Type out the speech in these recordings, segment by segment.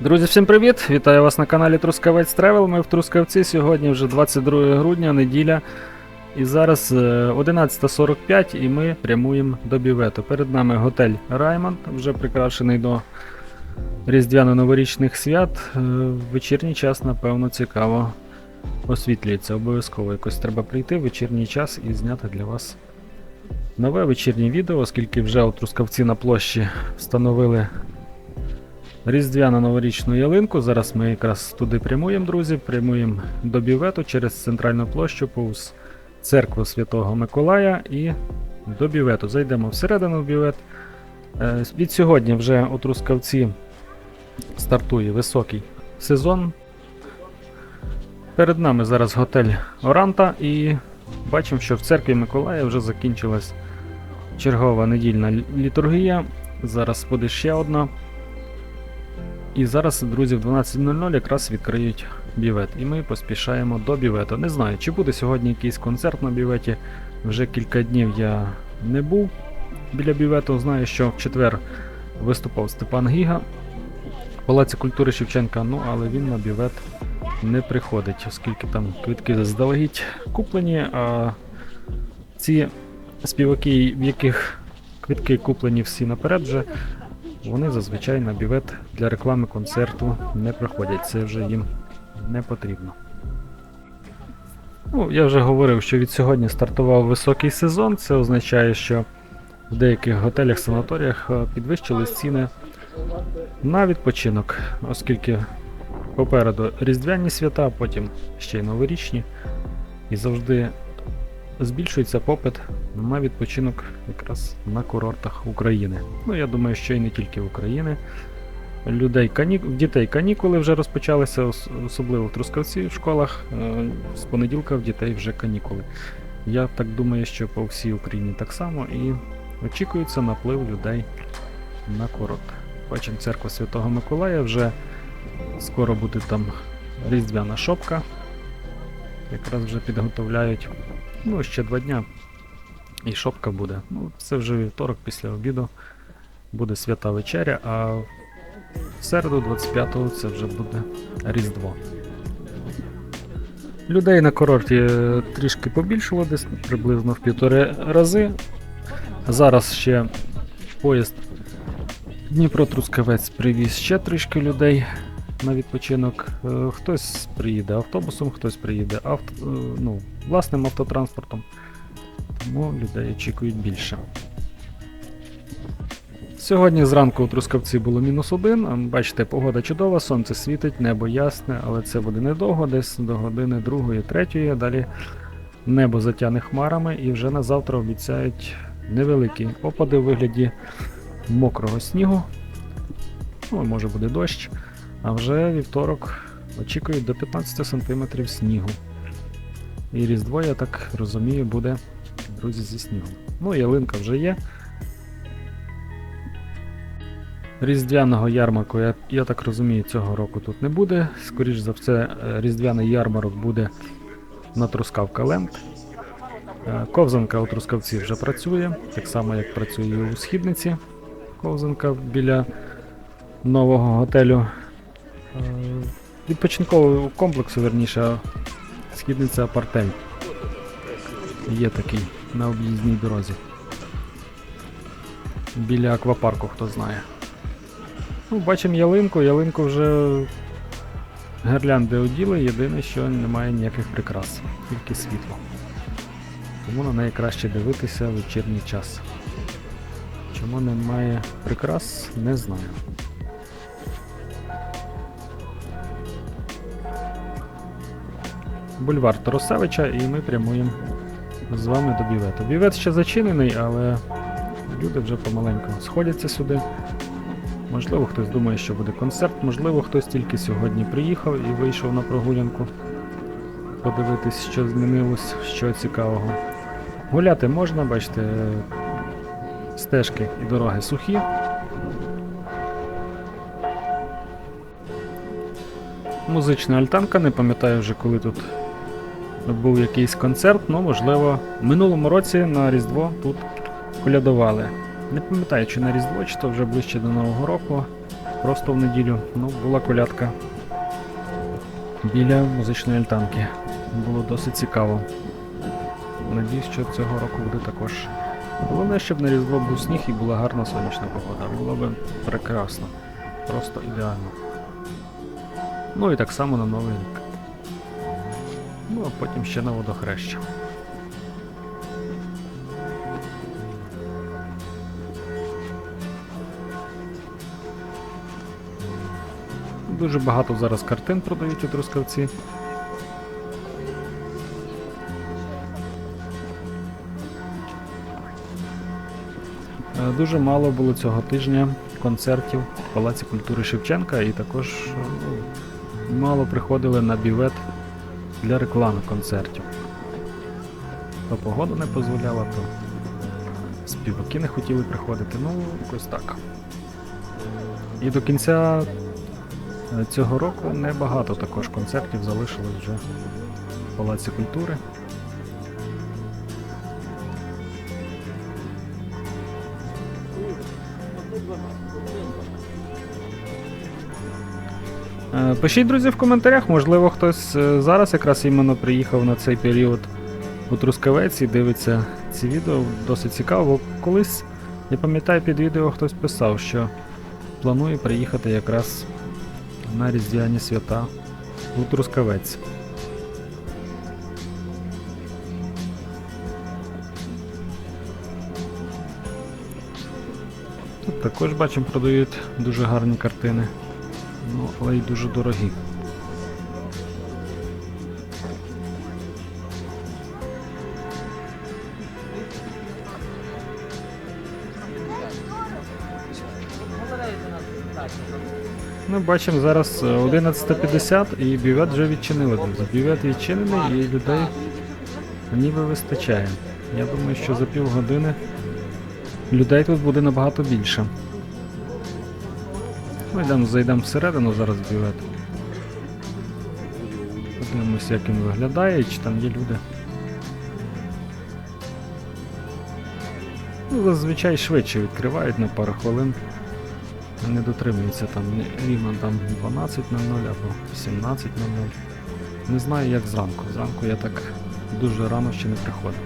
Друзі, всім привіт! Вітаю вас на каналі Трускавець Тревел. Ми в Трускавці. Сьогодні вже 22 грудня, неділя. І зараз е, 11.45 і ми прямуємо до Бівету. Перед нами готель Раймонд, вже прикрашений до різдвяно-новорічних свят. Е, В вечірній час, напевно, цікаво освітлюється. Обов'язково якось треба прийти в вечірній час і зняти для вас нове вечірнє відео, оскільки вже у Трускавці на площі встановили Різдвяну новорічну ялинку. Зараз ми якраз туди прямуємо, друзі. Прямуємо до бівету через центральну площу, повз церкву Святого Миколая і до бівету. Зайдемо всередину в бівет. Е, Від сьогодні вже у Трускавці стартує високий сезон. Перед нами зараз готель Оранта і бачимо, що в церкві Миколая вже закінчилась чергова недільна літургія. Зараз буде ще одна. І зараз, друзі, в 12.00 якраз відкриють бівет. І ми поспішаємо до бівету. Не знаю, чи буде сьогодні якийсь концерт на біветі. Вже кілька днів я не був біля бівету. Знаю, що в четвер виступав Степан Гіга в Палаці культури Шевченка, ну але він на бівет не приходить, оскільки там квитки заздалегідь куплені, а ці співаки, в яких квитки куплені всі наперед вже, вони зазвичай на бівет для реклами концерту не приходять. Це вже їм не потрібно. Ну, я вже говорив, що від сьогодні стартував високий сезон. Це означає, що в деяких готелях, санаторіях е, підвищились ціни на відпочинок, оскільки попереду різдвяні свята, потім ще й новорічні. І завжди збільшується попит на відпочинок якраз на курортах України. Ну, я думаю, що і не тільки України. Людей кані... Дітей канікули вже розпочалися, особливо в Трускавці в школах. Е, З понеділка в дітей вже канікули. Я так думаю, що по всій Україні так само і очікується наплив людей на курорт. Бачимо церква Святого Миколая, вже скоро буде там різдвяна шопка. Якраз вже підготовляють. Ну, ще два дня. І шопка буде. Ну, це вже вівторок після обіду буде свята вечеря, а в середу, 25-го, це вже буде Різдво. Людей на курорті е, трішки побільшало, десь приблизно в півтори рази. Зараз ще поїзд Дніпро-Трускавець привіз ще трішки людей на відпочинок. Е, Хтось приїде автобусом, хтось приїде авто, е, ну, власним автотранспортом. Тому людей очікують більше. Сьогодні зранку у Трускавці було мінус один. Бачите, погода чудова, сонце світить, небо ясне, але це буде недовго, десь до години другої, третьої. Далі небо затяне хмарами і вже на завтра обіцяють невеликі опади у вигляді мокрого снігу. Ну, може буде дощ. А вже вівторок очікують до 15 см снігу. І Різдво, я так розумію, буде, друзі, зі снігом. Ну, ялинка вже є. Різдвяного ярмарку, я, я так розумію, цього року тут не буде. Скоріш за все, е, різдвяний ярмарок буде на Трускавка Ленд. Е, Ковзанка у Трускавці вже працює, так само як працює і у східниці. Ковзанка біля нового готелю. Е, Відпочинкового комплексу, верніше, східниця Апартель. Є такий на об'їзній дорозі. Біля аквапарку, хто знає. Ну, бачимо ялинку, ялинку вже гірлянди оділи, єдине, що немає ніяких прикрас, тільки світло. Тому на неї краще дивитися в вечірній час. Чому немає прикрас, не знаю. Бульвар Тарасевича і ми прямуємо з вами до бівету. Бівет ще зачинений, але люди вже помаленьку сходяться сюди. Можливо, хтось думає, що буде концерт, можливо, хтось тільки сьогодні приїхав і вийшов на прогулянку. Подивитись, що змінилось, що цікавого. Гуляти можна, бачите, стежки і дороги сухі. Музична альтанка, не пам'ятаю вже, коли тут був якийсь концерт, ну можливо, в минулому році на Різдво тут колядували. Не пам'ятаю, чи на Різдво, чи то вже ближче до Нового року. просто в неділю. Ну, була колядка біля музичної альтанки. Було досить цікаво. Надіюсь, що цього року буде також. Головне, щоб на Різдво був сніг і була гарна сонячна погода. Було б прекрасно. Просто ідеально. Ну і так само на Новий рік. Ну, а потім ще на водохреща. Дуже багато зараз картин продають у Трускавці. Е, Дуже мало було цього тижня концертів в Палаці культури Шевченка і також е, ну, мало приходили на бівет для реклами концертів. То погода не дозволяла, то співаки не хотіли приходити, ну якось так. І до кінця е, цього року небагато також концертів залишилось вже в Палаці культури. Е, Пишіть, друзі, в коментарях, можливо, хтось е, зараз якраз іменно приїхав на цей період у Трускавець і дивиться ці відео. Досить цікаво, колись, я пам'ятаю, під відео хтось писав, що планує приїхати якраз на Різдвяні свята у Трускавець. Тут також бачимо, продають дуже гарні картини. Ну, але й дуже дорогі. Ми бачимо зараз е, 11.50 і бювет вже відчинили, друзі. Бювет відчинений і людей ніби вистачає. Я думаю, що за півгодини людей тут буде набагато більше. Ми йдемо, зайдемо всередину зараз в. Подивимося, як він виглядає, чи там є люди. Ну, зазвичай швидше відкривають на пару хвилин. Не дотримуються там рівно там 12.00 або 17.00. Не знаю як зранку. Зранку я так дуже рано ще не приходив.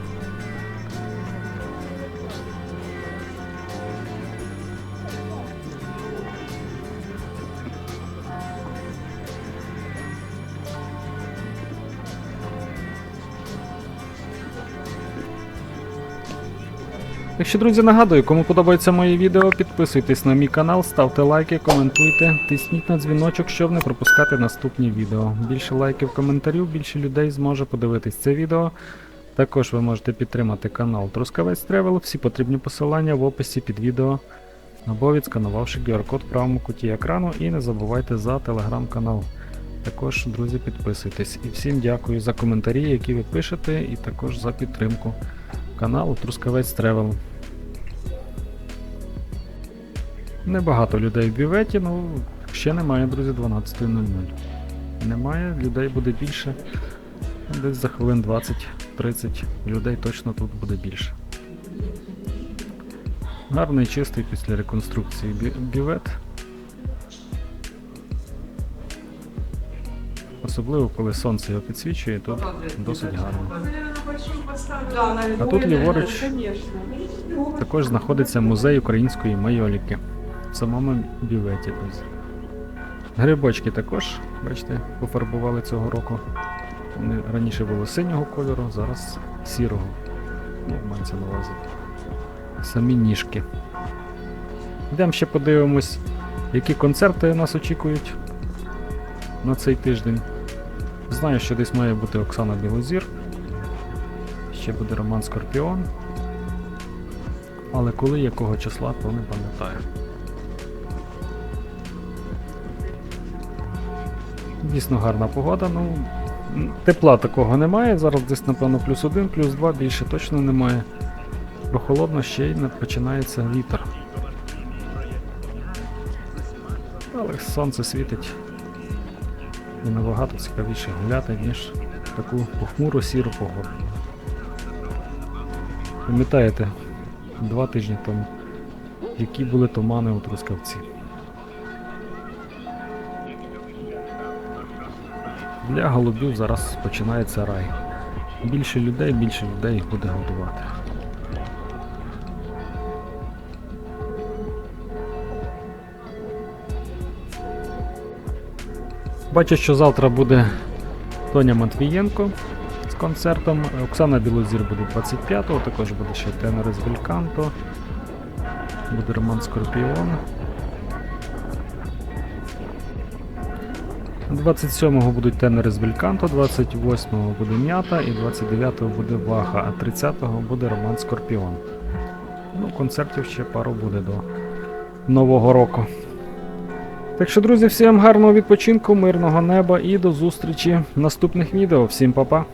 Так що, друзі, нагадую, кому подобається моє відео, підписуйтесь на мій канал, ставте лайки, коментуйте, тисніть на дзвіночок, щоб не пропускати наступні відео. Більше лайків, коментарів, більше людей зможе подивитись це відео. Також ви можете підтримати канал Трускавець Тревел, всі потрібні посилання в описі під відео або відсканувавши QR-код в правому куті екрану і не забувайте за телеграм-канал. Також, друзі, підписуйтесь. І всім дякую за коментарі, які ви пишете, і також за підтримку каналу Трускавець Тревел. Небагато людей в бюветі, ну ще немає, друзі, 12.00. Немає, людей буде більше. Десь за хвилин 20-30 людей точно тут буде більше. Гарний чистий після реконструкції бювет. Особливо коли сонце його підсвічує, тут досить гарно. А тут ліворуч також знаходиться музей української майоліки в самому бюветі. Друзі. Грибочки також, бачите, пофарбували цього року. Вони раніше були синього кольору, зараз сірого. Ну, мається на увазі. Самі ніжки. Йдемо ще подивимось, які концерти нас очікують на цей тиждень. Знаю, що десь має бути Оксана Білозір. Ще буде Роман Скорпіон. Але коли якого числа, то не пам'ятаю. Дійсно гарна погода, ну тепла такого немає. Зараз десь, напевно, плюс один, плюс два, більше точно немає. Прохолодно ще й починається вітер. Але сонце світить. І набагато цікавіше гуляти, ніж таку похмуру сіру погоду. Пам'ятаєте, два тижні тому, які були тумани у Трускавці. Для голубів зараз починається рай. Більше людей, більше людей їх буде годувати. Бачу, що завтра буде Тоня Матвієнко з концертом. Оксана Білозір буде 25-го, також буде ще тенор з Бельканто. Буде Роман Скорпіон. 27-го будуть тенери з Вільканто, 28-го буде М'ята і 29-го буде Ваха, а 30-го буде Роман Скорпіон. Ну, концертів ще пару буде до Нового року. Так що, друзі, всім гарного відпочинку, мирного неба і до зустрічі в наступних відео. Всім па-па!